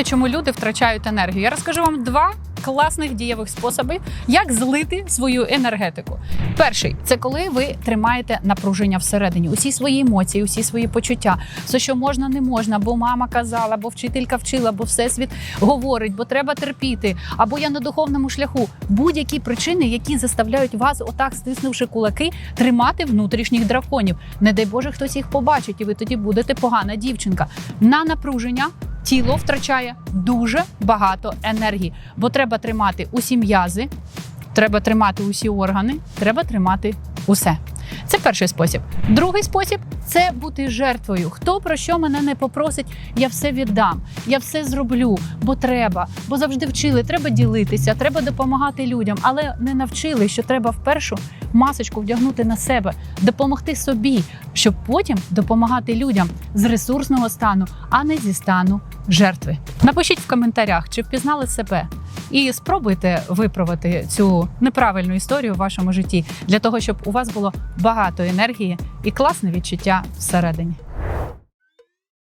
Знаєте, чому люди втрачають енергію? Я розкажу вам два класних дієвих способи, як злити свою енергетику. Перший це коли ви тримаєте напруження всередині, усі свої емоції, усі свої почуття, все, що можна, не можна, бо мама казала, бо вчителька вчила, бо всесвіт говорить, бо треба терпіти, або я на духовному шляху. Будь-які причини, які заставляють вас, отак стиснувши кулаки, тримати внутрішніх драконів. Не дай Боже, хтось їх побачить, і ви тоді будете погана дівчинка. На напруження тіло втрачає дуже багато енергії, бо треба тримати усі м'язи, треба тримати усі органи, треба тримати усе. Це перший спосіб. Другий спосіб це бути жертвою. Хто про що мене не попросить, я все віддам, я все зроблю, бо треба, бо завжди вчили, треба ділитися, треба допомагати людям, але не навчили, що треба впершу масочку вдягнути на себе, допомогти собі, щоб потім допомагати людям з ресурсного стану, а не зі стану жертви. Напишіть в коментарях, чи впізнали себе, і спробуйте виправити цю неправильну історію в вашому житті для того, щоб у вас було багато енергії і класне відчуття всередині.